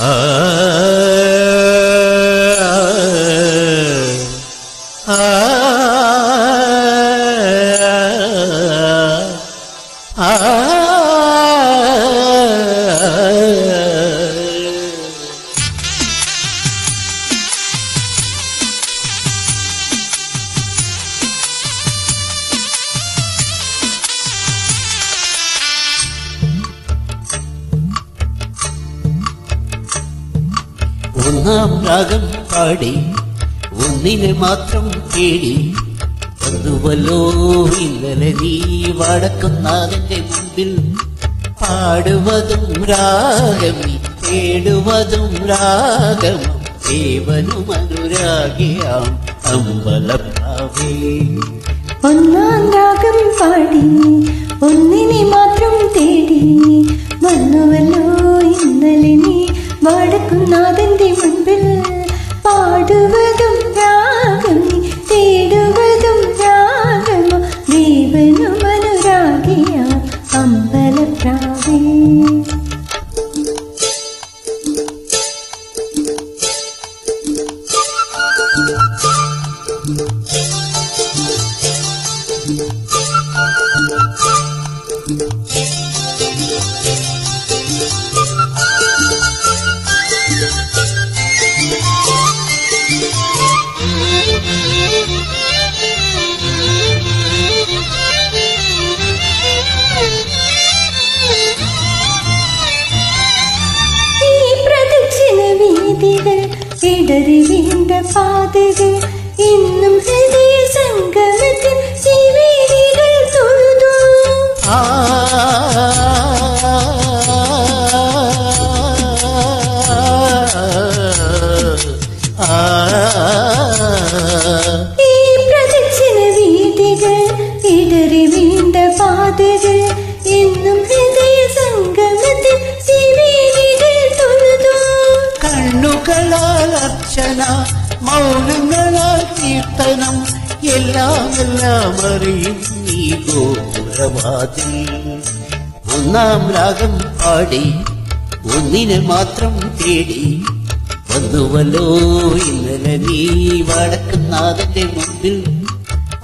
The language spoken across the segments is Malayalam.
ആ ഒന്നാം രാഗം പാടി. ഒന്നിനെ മാത്രം തേടി. വന്നുവല്ലോ ഇന്നലെ നീ വടക്കുന്നാഥന്റെ മുമ്പിൽ. പാടുവതും രാഗം തേടുവതും രാഗം. ദേവനും അനുരാഗിയാം അമ്പലപ്രാവേ ഒന്നാം രാഗം പാടി. ഒന്നിനെ മാത്രം തേടി. വന്നുവല്ലോ ഇന്നലെ നീ വടക്കുന്നാഥന്റെ വീതികൾ ഇടറി വീണ്ട പാതകൾ ഇന്നും ഹൃദയ സംഗമത്തിൽ ശിവേരികൾ തൊഴുതു ആ കീർത്തനം എല്ലാം എല്ലാം അറിയും നീ ഗോപുരവാതിൽ. ഒന്നാം രാഗം പാടി ഒന്നിനെ മാത്രം തേടി. വന്നുവല്ലോ ഇന്നലെ നീ വടക്കുന്നാഥന്റെ മുമ്പിൽ.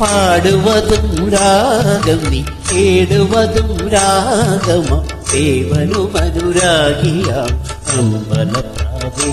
പാടുവതും രാഗം നീ കേടുവതും രാഗമ ദേവനു മനുരാഗിയാം അമ്പലപ്രാവേ.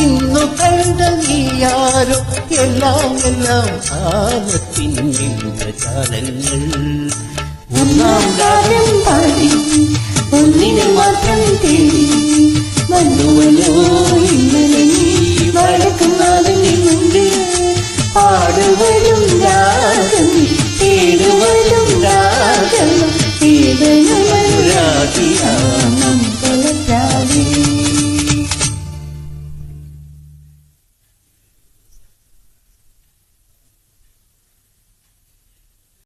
ഇന്നു കണ്ട നീയാരോ എല്ലാം എല്ലാം കാലത്തിൻ ചാലങ്ങൾ ഒന്നാം കാലം പാടി ഒന്നിനെ മാത്രം തേടി. മന്നുവല്ലോ ഇന്നലെ നീ നടക്കുന്നാലും നിന്നുണ്ട് പാടുവരും രാഗം തേടുവരും രാഗം. തേടനും രാഗിയാ പല രാഗി